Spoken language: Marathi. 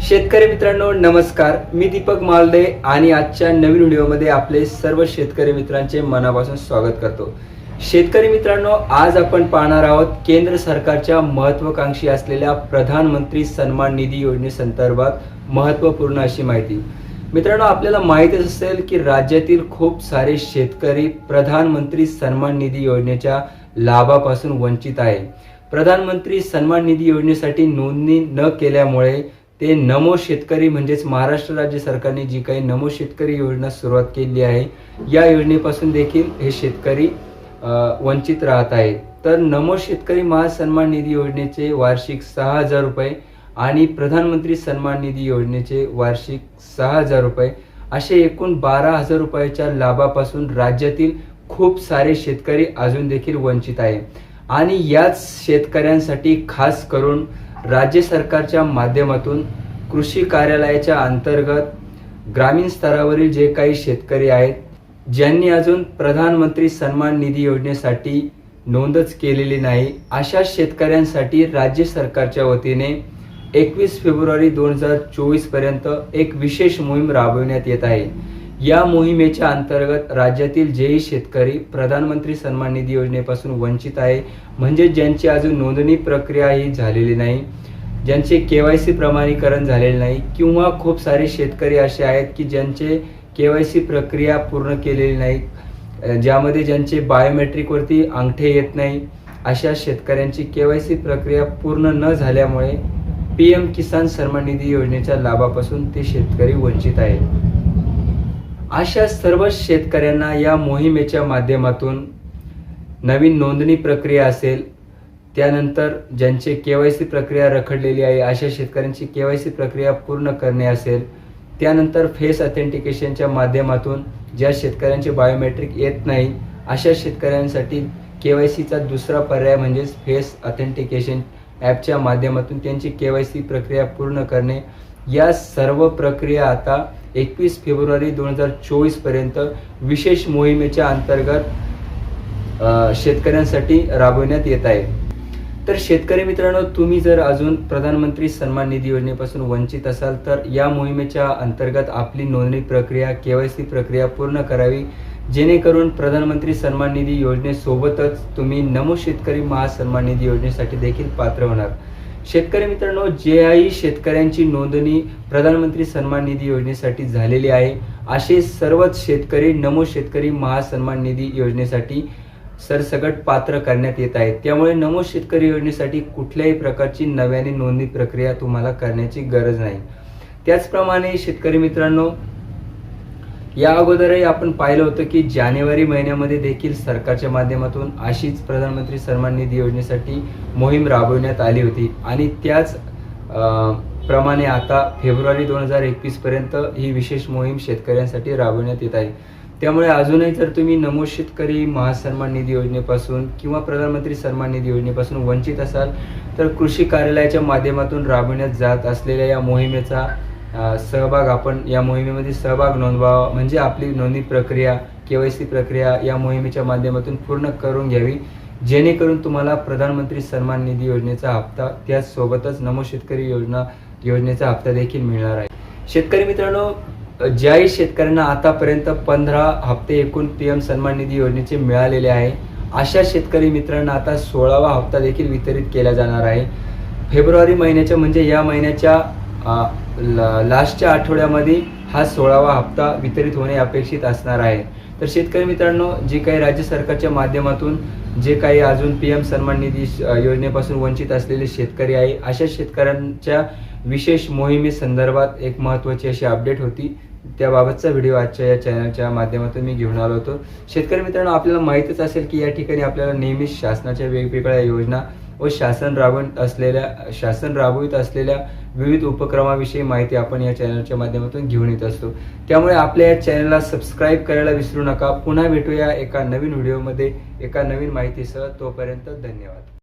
शेतकरी मित्रांनो नमस्कार. मी दीपक मालदे आणि आजच्या नवीन व्हिडिओमध्ये आपले सर्व शेतकरी मित्रांचे मनापासून स्वागत करतो. शेतकरी मित्रांनो आज आपण पाहणार आहोत केंद्र सरकारच्या महत्वाकांक्षी असलेल्या प्रधानमंत्री सन्मान निधी योजनेसंदर्भात महत्त्वपूर्ण अशी माहिती. मित्रांनो आपल्याला माहितीच असेल की राज्यातील खूप सारे शेतकरी प्रधानमंत्री सन्मान निधी योजनेच्या लाभापासून वंचित आहे. प्रधानमंत्री सन्मान निधी योजनेसाठी नोंदणी न केल्यामुळे ते नमो शेतकरी म्हणजेच महाराष्ट्र राज्य सरकारने जी काही नमो शेतकरी योजना सुरुवात केली आहे या योजनेपासून देखील हे शेतकरी वंचित राहत आहेत. तर नमो शेतकरी महासन्मान निधी योजनेचे वार्षिक सहा हजार रुपये आणि प्रधानमंत्री सन्मान निधी योजनेचे वार्षिक सहा हजार रुपये असे एकूण बारा हजार रुपयाच्या लाभापासून राज्यातील खूप सारे शेतकरी अजून देखील वंचित आहे आणि याच शेतकऱ्यांसाठी खास करून राज्य सरकारच्या माध्यमातून कृषी कार्यालयाच्या अंतर्गत ग्रामीण स्तरावरील जे काही शेतकरी आहेत ज्यांनी अजून प्रधानमंत्री सन्मान निधी योजनेसाठी नोंदच केलेली नाही अशा शेतकऱ्यांसाठी राज्य सरकारच्या वतीने एकवीस फेब्रुवारी दोन हजार चोवीसपर्यंत एक विशेष मोहीम राबविण्यात येत आहे. या मोहिमेच्या अंतर्गत राज्यातील जेही शेतकरी प्रधानमंत्री सन्मान निधी योजनेपासून वंचित आहे. म्हणजे ज्यांची अजून नोंदणी प्रक्रिया ही झालेली नाही ज्यांचे के वाय सी प्रमाणीकरण झालेले नाही किंवा खूप सारे शेतकरी असे आहेत की ज्यांचे के वाय सी प्रक्रिया पूर्ण केलेली नाही ज्यामध्ये ज्यांचे बायोमेट्रिकवरती अंगठे येत नाही अशा शेतकऱ्यांची के वाय सी प्रक्रिया पूर्ण न झाल्यामुळे पी एम किसान सन्मान निधी योजनेच्या लाभापासून ते शेतकरी वंचित आहेत. अशा सर्व शेतकऱ्यांना या मोहिमेच्या माध्यमातून नवीन नोंदणी प्रक्रिया असेल त्यानंतर ज्यांचे के वाय सी प्रक्रिया रखडलेली आहे अशा शेतकऱ्यांची के वाय सी प्रक्रिया पूर्ण करणे असेल त्यानंतर फेस ऑथेंटिकेशनच्या माध्यमातून ज्या शेतकऱ्यांचे बायोमेट्रिक येत नाही अशा शेतकऱ्यांसाठी के वाय सीचा दुसरा पर्याय म्हणजेच फेस ऑथेंटिकेशन ॲपच्या माध्यमातून त्यांची के वाय सी प्रक्रिया पूर्ण करणे. या सर्व प्रक्रिया आता एकवीस फेब्रुवारी दोन हजार चोवीसपर्यंत विशेष मोहिमेच्या अंतर्गत शेतकऱ्यांसाठी राबवण्यात येत आहे. तर शेतकरी मित्रांनो तुम्ही जर अजून प्रधानमंत्री सन्मान निधी योजनेपासून वंचित असाल तर या मोहिमेच्या अंतर्गत आपली नोंदणी प्रक्रिया केवायसी प्रक्रिया पूर्ण करावी. जेणेकरून प्रधानमंत्री सन्मान निधी योजनेसोबतच तुम्ही नमो शेतकरी महासन्मान निधी योजनेसाठी देखील पात्र होणार. शेतकरी मित्रांनो जे आई शेतकऱ्यांची नोंदणी प्रधानमंत्री सन्मान निधी योजनेसाठी झालेली आहे. असे सर्वच शेतकरी नमो शेतकरी महासन्मान निधी योजनेसाठी सरसकट पात्र करण्यात येत आहे त्यामुळे नमो शेतकरी योजनेसाठी कुठल्याही प्रकारची नव्याने नोंदणी प्रक्रिया तुम्हाला करण्याची गरज नाही. त्याचप्रमाणे शेतकरी मित्रांनो या अगोदरही आपण पाहिलं होतं की जानेवारी महिन्यामध्ये देखील सरकारच्या माध्यमातून अशीच प्रधानमंत्री सन्मान निधी योजनेसाठी मोहीम राबवण्यात आली होती. आणि त्याच प्रमाणे आता फेब्रुवारी दोन हजार एकवीस पर्यंत ही विशेष मोहीम शेतकऱ्यांसाठी राबवण्यात येत आहे. त्यामुळे अजूनही जर तुम्ही नमो शेतकरी महासन्मान निधी योजनेपासून किंवा प्रधानमंत्री सन्मान निधी योजनेपासून वंचित असाल तर कृषी कार्यालयाच्या माध्यमातून राबवण्यात जात असलेल्या या मोहिमेचा सहभाग आपण या मोहिमेमध्ये सहभाग नोंदवावा म्हणजे आपली नोंदणी प्रक्रिया केवायसी प्रक्रिया या मोहिमेच्या माध्यमातून पूर्ण करून घ्यावी. जेणेकरून तुम्हाला प्रधानमंत्री सन्मान निधी योजनेचा हप्ता त्याचसोबतच नमो शेतकरी योजना योजनेचा हप्ता देखील मिळणार आहे. शेतकरी मित्रांनो ज्याही शेतकऱ्यांना आतापर्यंत पंधरा हप्ते एकूण पी एम सन्मान निधी योजनेचे मिळालेले आहे अशा शेतकरी मित्रांना आता सोळावा हप्ता देखील वितरित केला जाणार आहे. फेब्रुवारी महिन्याच्या म्हणजे या महिन्याच्या लास्टच्या आठवड्यामध्ये हा सोळावा हप्ता वितरित होणे अपेक्षित असणार आहे. तर शेतकरी मित्रांनो जे काही राज्य सरकारच्या माध्यमातून जे काही अजून पी एम सन्मान निधी योजनेपासून वंचित असलेले शेतकरी आहे अशा शेतकऱ्यांच्या विशेष मोहिमे संदर्भात एक महत्त्वाची अशी अपडेट होती. त्याबाबतचा व्हिडिओ आजच्या या चॅनलच्या माध्यमातून मी घेऊन आलो होतो. शेतकरी मित्रांनो आपल्याला माहीतच असेल की या ठिकाणी आपल्याला नेहमीच शासनाच्या वेगवेगळ्या योजना व शासन राबवत असलेल्या शासन राबवित असलेल्या विविध उपक्रमाविषयी माहिती आपण या चॅनलच्या माध्यमातून घेऊन येत असतो. त्यामुळे आपल्या या चॅनलला सबस्क्राईब करायला विसरू नका. पुन्हा भेटूया एका नवीन व्हिडिओमध्ये एका नवीन माहितीसह तोपर्यंत धन्यवाद.